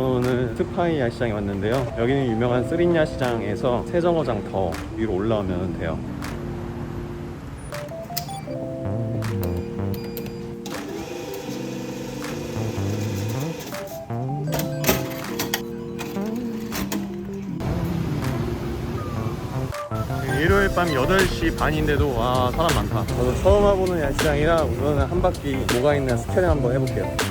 저는 오늘 스파이 야 시장에 왔는데요. 여기는 유명한 쓰린 야시장에서 세정거장 더 위로 올라오면 돼요. 일요일 밤 8시 반인데도 와 사람 많다 저도 처음 와보는 야시장이라 우선은 한 바퀴 뭐가 있나 스캔을 한번 해볼게요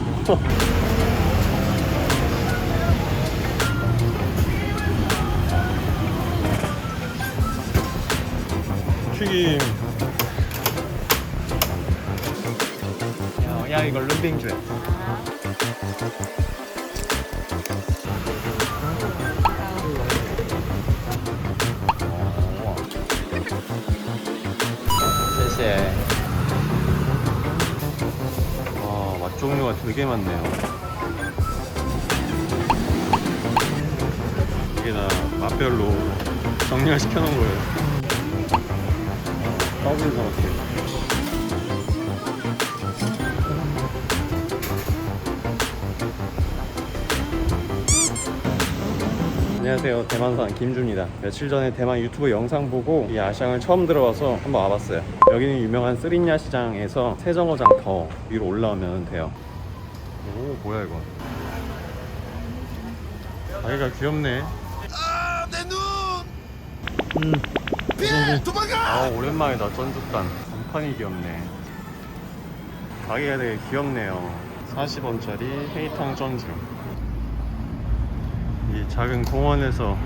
튀김. 야, 야 이거 줘. 어. 谢谢. 종류가 되게 많네요. 이게 다 맛별로 정리를 시켜놓은 거예요. 더블 저렇게. 안녕하세요. 대만산 김주입니다. 며칠 전에 대만 유튜브 영상 보고 이 야시장을 처음 들어와서 한번 와봤어요. 여기는 유명한 쓰린야 시장에서 세정거장 더 위로 올라오면 돼요. 오, 뭐야 이거? 아이가 귀엽네. 음. 아 오랜만이다 쩐죽단 간판이 귀엽네 가게가 되게 귀엽네요 40원짜리 헤이탕 쩐주 이 작은 공원에서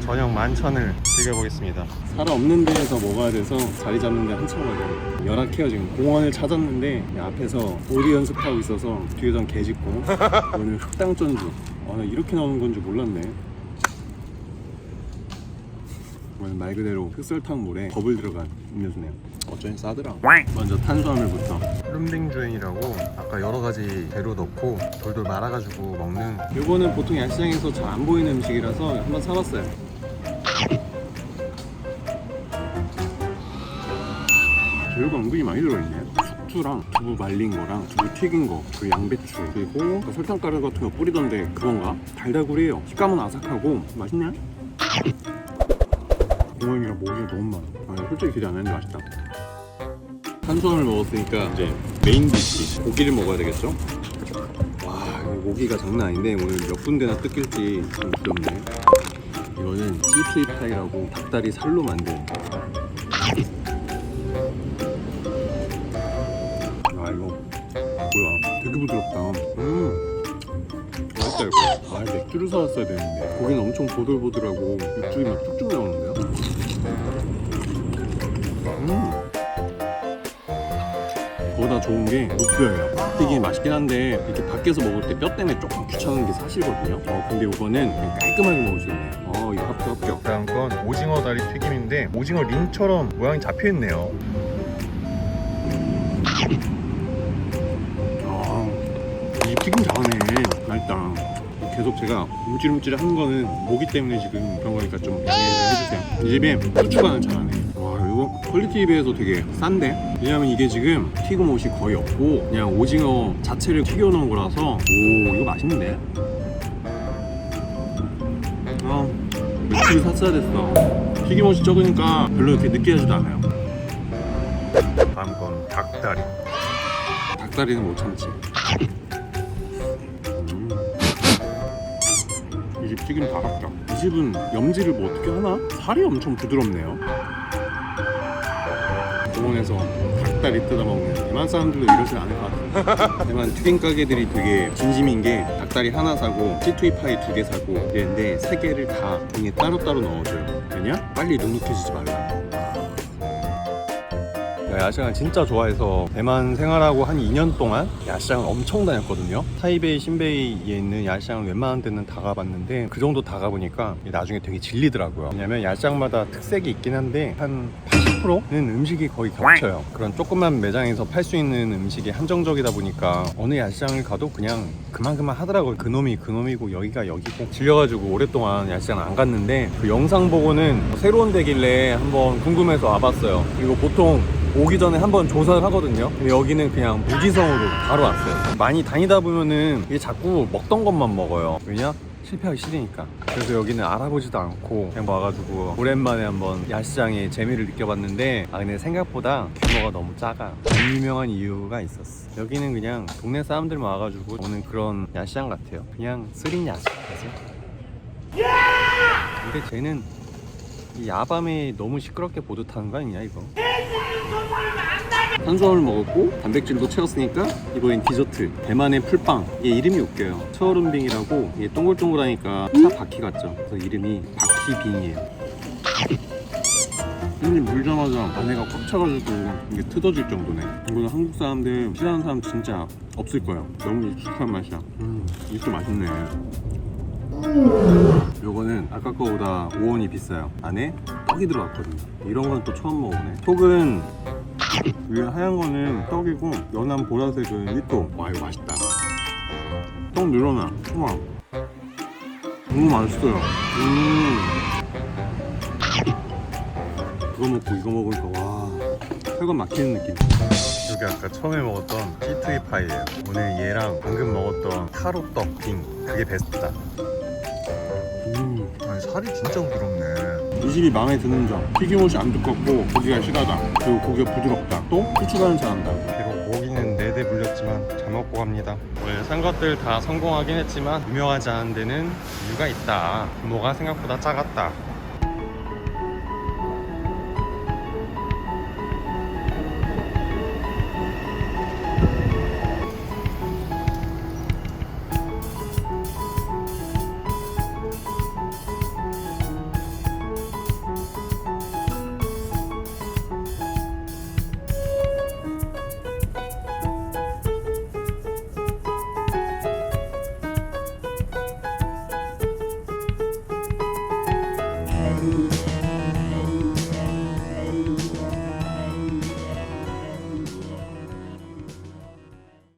저녁 만찬을 즐겨보겠습니다. 사람 없는 데에서 먹어야 돼서 자리 잡는데 한참 걸려요. 열악해요 지금. 공원을 찾았는데 이 앞에서 오디 연습하고 있어서 뒤에선 개 짖고 오늘 흑당 쩐주. 아, 나 이렇게 나오는 건줄 몰랐네 오늘 말 그대로 흑설탕 물에 버블 들어간 음료수네요. 어쩐지 싸더라. 먼저 탄수화물부터. 룸딩 주행이라고 아까 여러 가지 재료 넣고 돌돌 말아가지고 먹는. 이거는 보통 야시장에서 잘 안 보이는 음식이라서 한번 사봤어요. 재료가 은근히 많이 들어있네. 숙주랑 두부 말린 거랑 두부 튀긴 거, 그리고 양배추, 그리고 그 설탕가루 같은 거 뿌리던데 그건가? 달달구리해요. 식감은 아삭하고 맛있네. 공원이랑 먹이가 너무 많아. 아, 솔직히 기대 안 했는데 맛있다. 탄수화물 먹었으니까 이제 메인 디시 고기를 먹어야 되겠죠? 와, 이 고기가 장난 아닌데 오늘 몇 군데나 뜯길지 참 두렵네. 이거는 찌트이 파이라고 닭다리 살로 만든. 아 이거 뭐야? 되게 부드럽다. 음. 맛있다 이거. 아 맥주를 사왔어야 되는데 고기는 엄청 보들보들하고 육즙이 막 쭉쭉 나오는데요. 음. 그보다 좋은 게 목뼈예요. 튀김이 맛있긴 한데 이렇게 밖에서 먹을 때 뼈 때문에 조금 귀찮은 게 사실거든요. 어 근데 이거는 그냥 깔끔하게 먹을 수 있네요. 어 이거 합격 합격. 다음 건 오징어 다리 튀김인데 오징어 링처럼 모양이 잡혀 있네요. 아, 이 튀김 잘하네. 맛있다. 계속 제가 움찔움찔 한 거는 모기 때문에 지금 그런 거니까 좀 양해를 해주세요. 이 집에 후추간을 잘하네. 와, 이거 퀄리티에 비해서 되게 싼데? 왜냐면 이게 지금 튀김 옷이 거의 없고 그냥 오징어 자체를 튀겨 놓은 거라서 오, 이거 맛있는데? 아, 며칠 샀어야 됐어. 튀김옷이 적으니까 별로 이렇게 느끼하지도 않아요. 다음 건 닭다리. 닭다리는 못 참지. 이 집 튀김 다 합격. 이 집은 염지를 뭐 어떻게 하나? 살이 엄청 부드럽네요. 공원에서 닭다리 뜯어 먹는 대만 사람들도 이러진 않을 것 같아요. 대만 튀김 가게들이 되게 진심인 게 닭다리 하나 사고 찌투이 파이 두 개 사고 이랬는데 세 개를 다 등에 따로따로 넣어줘요. 왜냐? 빨리 눅눅해지지 말라. 야시장을 진짜 좋아해서 대만 생활하고 한 2년 동안 야시장을 엄청 다녔거든요. 타이베이, 신베이에 있는 야시장을 웬만한 데는 다 가봤는데 그 정도 다 가보니까 나중에 되게 질리더라고요. 왜냐면 야시장마다 특색이 있긴 한데 한 80%는 음식이 거의 겹쳐요. 그런 조그만 매장에서 팔 수 있는 음식이 한정적이다 보니까 어느 야시장을 가도 그냥 그만그만 하더라고요. 그놈이 그놈이고 여기가 여기고 질려가지고 오랫동안 야시장을 안 갔는데 그 영상 보고는 새로운 데길래 한번 궁금해서 와봤어요. 그리고 보통 오기 전에 한번 조사를 하거든요. 근데 여기는 그냥 무지성으로 바로 왔어요. 많이 다니다 보면은 이게 자꾸 먹던 것만 먹어요. 왜냐? 실패하기 싫으니까. 그래서 여기는 알아보지도 않고 그냥 와가지고 오랜만에 한번 야시장의 재미를 느껴봤는데 아 근데 생각보다 규모가 너무 작아. 안 유명한 이유가 있었어. 여기는 그냥 동네 사람들만 와가지고 오는 그런 야시장 같아요. 그냥 쓰린 야시장 같아요. 근데 쟤는 이 야밤에 너무 시끄럽게 보드 타는 거 아니냐 이거? 탄수화물 먹었고 단백질도 채웠으니까 이번엔 디저트 대만의 풀빵. 이게 이름이 웃겨요. 처얼음빙이라고 이게 동글동글하니까 차 바퀴 같죠? 그래서 이름이 바퀴빙이에요. 한입 물자마자 안에가 꽉 차가지고 이게 뜯어질 정도네. 이거는 한국 사람들 싫어하는 사람 진짜 없을 거예요. 너무 익숙한 맛이야. 음 이것도 맛있네. 요거는 아까 거보다 5원이 비싸요. 안에 떡이 들어갔거든요. 이런 건 또 처음 먹어보네. 속은 위에 하얀 거는 떡이고 연한 보라색은 휘또. 와 이거 맛있다. 떡 늘어나. 우와. 너무 맛있어요. 음. 그거 먹고 이거 먹으니까 와. 혈관 막히는 느낌. 여기 아까 처음에 먹었던 피트이 파이예요. 오늘 얘랑 방금 먹었던 타로떡 빙. 그게 베스트다. 음 아니 살이 진짜 부드럽네. 이 집이 마음에 드는 점. 튀김옷이 안 두껍고 고기가 실하다. 그리고 고기가 부드럽다. 또 후추가는 잘한다. 비록 고기는 4대 물렸지만 잘 먹고 갑니다. 오늘 산 것들 다 성공하긴 했지만 유명하지 않은 데는 이유가 있다. 규모가 생각보다 작았다